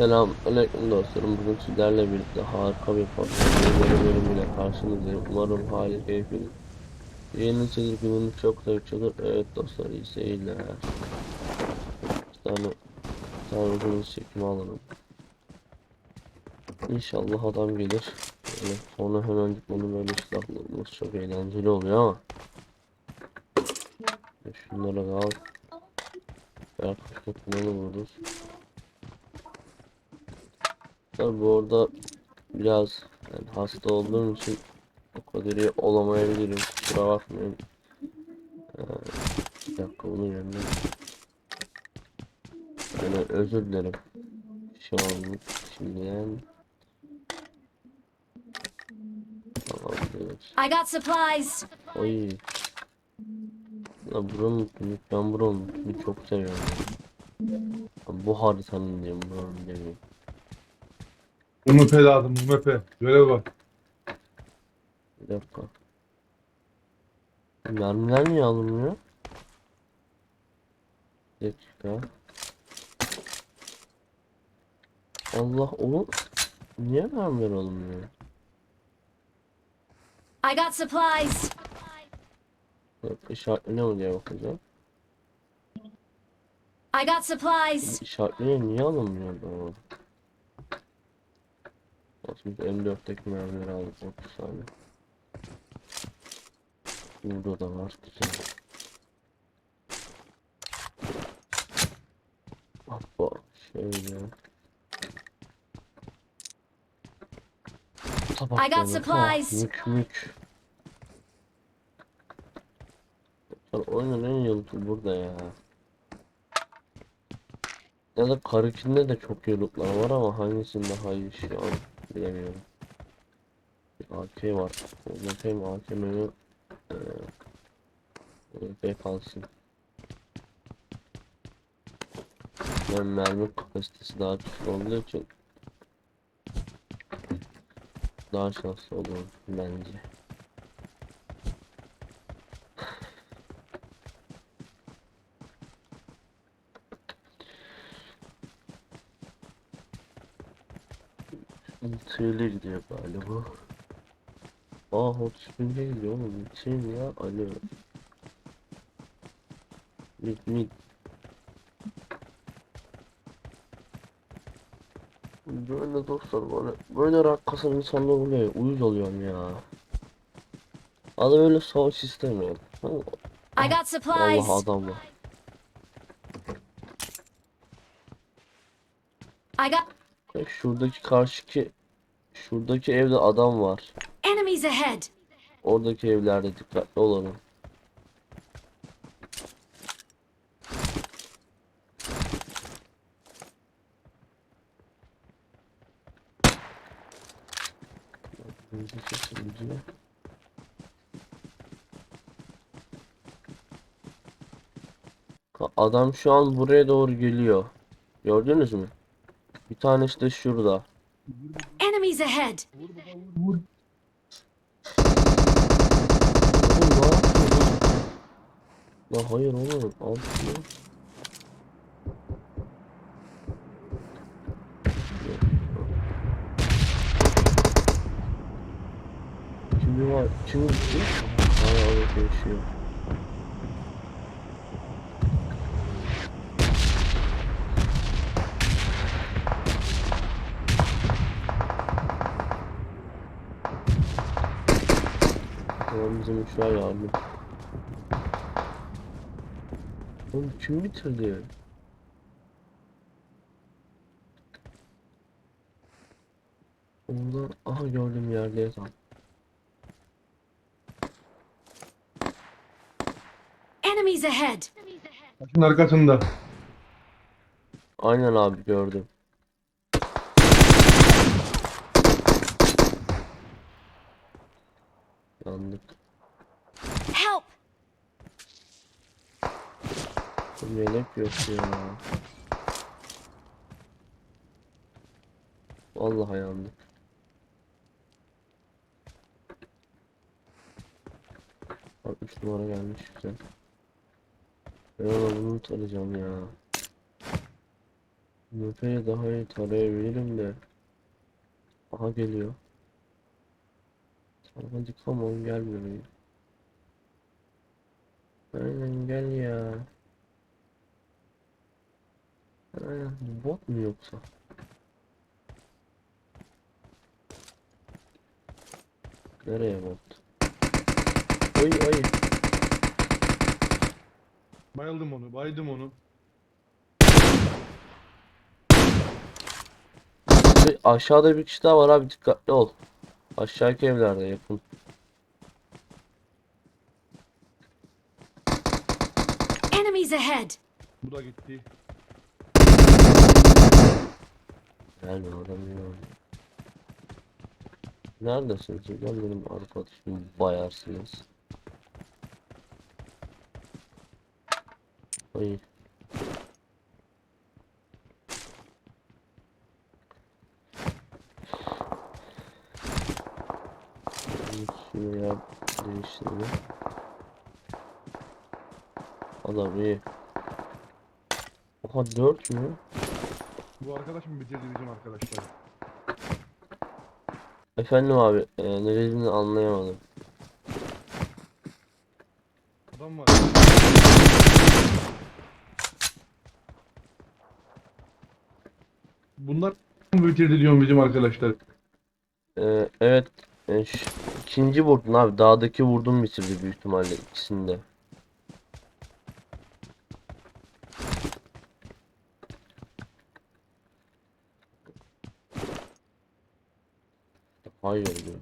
Selam aleyküm dostlarım. Bugün sizlerle birlikte harika bir podcast bölümüyle karşınızdayım. Umarım hali keyfiniz. Yeni gününüz çok zevklidir. Evet dostlar iyi seyirler. Tane uzun çekimi alalım. İnşallah adam gelir. Böyle sonra hemen onu böyle silahlarımız çok eğlenceli oluyor ama. Şunları da al. Yaklaşık bunu vururuz. Tabi orada biraz yani hasta olduğum için o kadar iyi olamayabilirim. Kusura bakmayın. Ee, bir dakika bunun yerine. Yani özür dilerim. Şu an şimdiden. Tamam evet. I got supplies. Oy. Ya buranın ben buranın çok seviyorum. Bu haritanın diyeyim buranın diyeyim. UMP lazım UMP. Görev var. Bir dakika. Mermiler niye alınmıyor? Bir dakika. Allah oğlum. Niye mermiler alınmıyor? I got supplies. Bak işaretine mi diye bakacağım. I got supplies. İşaretine niye alınmıyor da? Aslında M4'teki mermileri aldık 30 saniye. Burada da var güzel. Hoppa şöyle. I got supplies. Ah, Mük mük. Oyunun en yıldızı burada ya. Ya da Karıkin'de de çok yıllıklar var ama hangisinin daha iyi şu an bilemiyorum. AK var. Bakayım AKM'yi eee kalsın. Ben mermi kapasitesi daha küçük olduğu için daha şanslı olurum bence. Tığla gidiyor galiba. Aa Hot Spring'e gidiyor oğlum. Kim ya? Alo. Mid mid. Böyle dostlar böyle böyle rank kasan insanlar oluyor. Uyuz oluyorum ya. Adı böyle savaş istemiyorum. I got supplies. Allah adam var. I got Şuradaki karşıki şuradaki evde adam var. enemies ahead. Oradaki evlerde dikkatli olalım. Adam şu an buraya doğru geliyor. Gördünüz mü? Bir tanesi de şurada. Enemies ahead. Lan hayır oğlum al şunu. Kimi var? Kimi gitti? Hala orada yaşıyor. Tamam bizim uçağa yardım. Oğlum kim bitirdi? Ondan aha gördüm yerde yatan. Enemies ahead. Taşın arkasında. Aynen abi gördüm. Yandık. Help. Bu Yelek yok ya. Vallahi yandık. Bak 3 numara gelmiş güzel. Ben ona bunu tarayacağım ya. Nöpeyi daha iyi tarayabilirim de. Aha geliyor. Sana hadi come on gel buraya. Aynen gel ya. Aynen bot mu yoksa? Nereye bot? Oy oy. Bayıldım onu, baydım onu. Aşağıda bir kişi daha var abi dikkatli ol. Aşağıki evlerde yakın. Enemies ahead! Bu da gitti. Gelme adam ya. Neredesiniz hocam benim arkadaşım bayarsınız. Şuraya değiştirdim. Adam iyi. Oha 4 mü? Bu arkadaş mı bitirdi bizim arkadaşlar? Efendim abi, e, ne dediğini anlayamadım. Adam var. Bunlar mı bitirdi diyorum bizim arkadaşlar. E, evet, e, ikinci vurdun abi, dağdaki vurdum bitirdi büyük ihtimalle ikisinde. Hayır diyor.